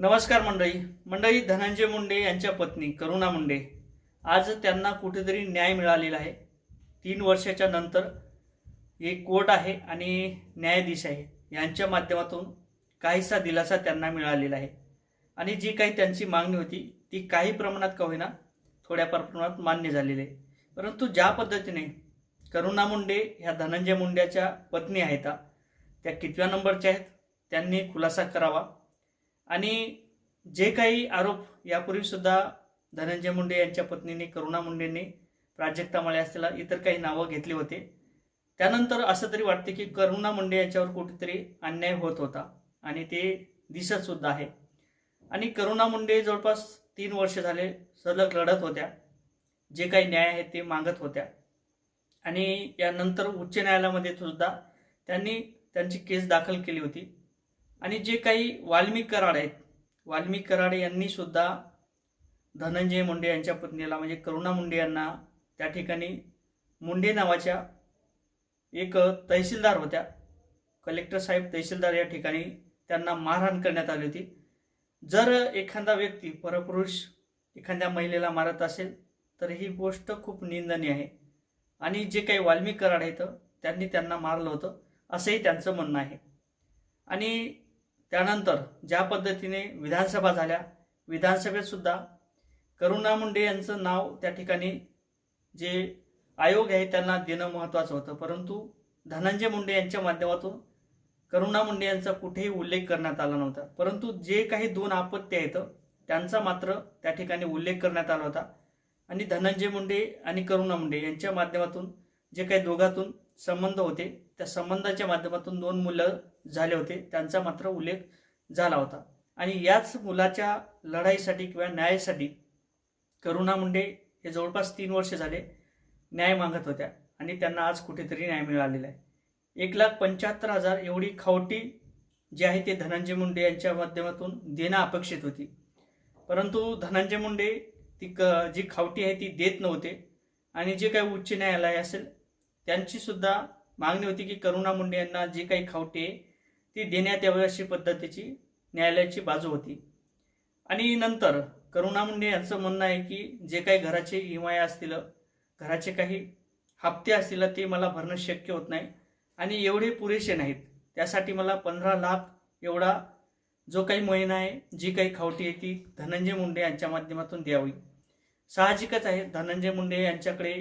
नमस्कार मंडळी. मंडळी धनंजय मुंडे यांच्या पत्नी करुणा मुंडे. आज त्यांना कुठेतरी न्याय मिळालेला आहे. तीन वर्षाच्या नंतर एक कोर्ट आहे आणि न्यायाधीश आहे. यांच्या माध्यमातून काहीसा दिलासा त्यांना मिळालेला आहे. आणि जी काही त्यांची मागणी होती ती काही प्रमाणात का होईना थोड्याफार प्रमाणात मान्य झालेली आहे. परंतु ज्या पद्धतीने करुणा मुंडे ह्या धनंजय मुंड्याच्या पत्नी आहेत त्या कितव्या नंबरच्या आहेत त्यांनी खुलासा करावा. आणि जे काही आरोप यापूर्वी सुद्धा धनंजय मुंडे यांच्या पत्नीने करुणा मुंडेंनी प्राजक्ता माळे असलेला इतर काही नावं घेतली होते. त्यानंतर असं तरी वाटते की करुणा मुंडे यांच्यावर कुठेतरी अन्याय होत होता आणि ते दिसत सुद्धा आहे. आणि करुणा मुंडे जवळपास तीन वर्ष झाले सलग लढत होत्या. जे काही न्याय आहे ते मागत होत्या. आणि यानंतर उच्च न्यायालयामध्ये सुद्धा त्यांनी त्यांची केस दाखल केली होती. आणि जे काही वाल्मिक कराड आहेत वाल्मिक कराड यांनी सुद्धा धनंजय मुंडे यांच्या पत्नीला म्हणजे करुणा मुंडे यांना त्या ठिकाणी मुंडे नावाच्या एक तहसीलदार होत्या. कलेक्टर साहेब तहसीलदार या ठिकाणी त्यांना मारहाण करण्यात आली होती. जर एखादा व्यक्ती परपुरुष एखाद्या महिलेला मारत असेल तर ही गोष्ट खूप निंदनीय आहे. आणि जे काही वाल्मिक कराड आहेत त्यांनी त्यांना मारलं होतं असंही त्यांचं म्हणणं आहे. आणि त्यानंतर ज्या पद्धतीने विधानसभा झाल्या विधानसभेत सुद्धा करुणा मुंडे यांचं नाव त्या ठिकाणी जे आयोग आहे त्यांना देणं महत्त्वाचं होतं. परंतु धनंजय मुंडे यांच्या माध्यमातून करुणा मुंडे यांचा कुठेही उल्लेख करण्यात आला नव्हता. परंतु जे काही दोन आपत्ती आहेत त्यांचा मात्र त्या ठिकाणी उल्लेख करण्यात आला होता. आणि धनंजय मुंडे आणि करुणा मुंडे यांच्या माध्यमातून जे काही दोघातून संबंध होते त्या संबंधाच्या माध्यमातून दोन मुलं झाले होते. त्यांचा मात्र उल्लेख झाला होता. आणि याच मुलाच्या लढाईसाठी किंवा न्यायासाठी करुणा मुंडे हे जवळपास तीन वर्ष झाले न्याय मागत होत्या आणि त्यांना आज कुठेतरी न्याय मिळालेला आहे. एक लाख पंच्याहत्तर हजार एवढी खावटी जी आहे ते धनंजय मुंडे यांच्या माध्यमातून देणं अपेक्षित होती. परंतु धनंजय मुंडे ती क जी खावटी आहे ती देत नव्हते. आणि जे काही उच्च न्यायालय असेल त्यांची सुद्धा मागणी होती की करुणा मुंडे यांना जी काही खावटी आहे ती देण्यात यावी अशी पद्धतीची न्यायालयाची बाजू होती. आणि नंतर करुणा मुंडे यांचं म्हणणं आहे की जे काही घराचे इमाया असतील घराचे काही हप्ते असतील ते मला भरणं शक्य होत नाही आणि एवढे पुरेसे नाहीत. त्यासाठी मला पंधरा लाख एवढा जो काही महिना आहे जी काही खावटी आहे ती धनंजय मुंडे यांच्या माध्यमातून द्यावी. साहजिकच आहे धनंजय मुंडे यांच्याकडे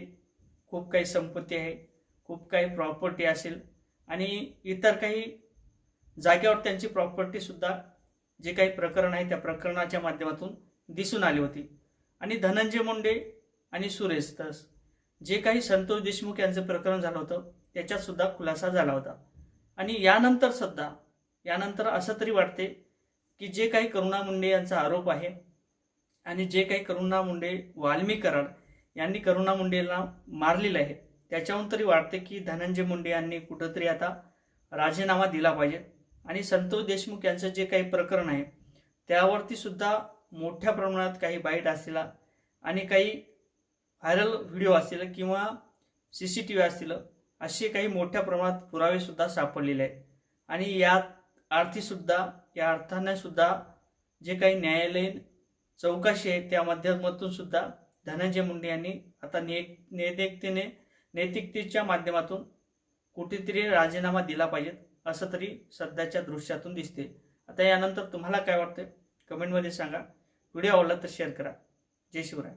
खूप काही संपत्ती आहे. खूप काही प्रॉपर्टी असेल. आणि इतर काही जागेवर त्यांची प्रॉपर्टी सुद्धा जे काही प्रकरण आहे त्या प्रकरणाच्या माध्यमातून दिसून आली होती. आणि धनंजय मुंडे आणि सुरेश तस जे काही संतोष देशमुख यांचं प्रकरण झालं होतं त्याच्यात सुद्धा खुलासा झाला होता. आणि यानंतर सुद्धा यानंतर असं तरी वाटते की जे काही करुणा मुंडे यांचा आरोप आहे आणि जे काही करुणा मुंडे वाल्मी कराड यांनी करुणा मुंडेला मारलेलं आहे त्याच्याहून तरी वाटते की धनंजय मुंडे यांनी कुठंतरी आता राजीनामा दिला पाहिजे. आणि संतोष देशमुख यांचं जे काही प्रकरण आहे त्यावरती सुद्धा मोठ्या प्रमाणात काही बाईट असतील आणि काही व्हायरल व्हिडिओ असतील किंवा सी सी टी व्ही असतील असे काही मोठ्या प्रमाणात पुरावेसुद्धा सापडलेले आहेत. आणि या अर्थीसुद्धा या अर्थाने सुद्धा जे काही न्यायालयीन चौकशी आहे त्या माध्यमातून सुद्धा धनंजय मुंडे यांनी आता ने नैतिकतेने नैतिकतेच्या माध्यमातून कुठेतरी राजीनामा दिला पाहिजे असं तरी सध्याच्या दृश्यातून दिसते. आता यानंतर तुम्हाला काय वाटतं कमेंटमध्ये सांगा. व्हिडिओ आवडला तर शेअर करा. जय शिवराय.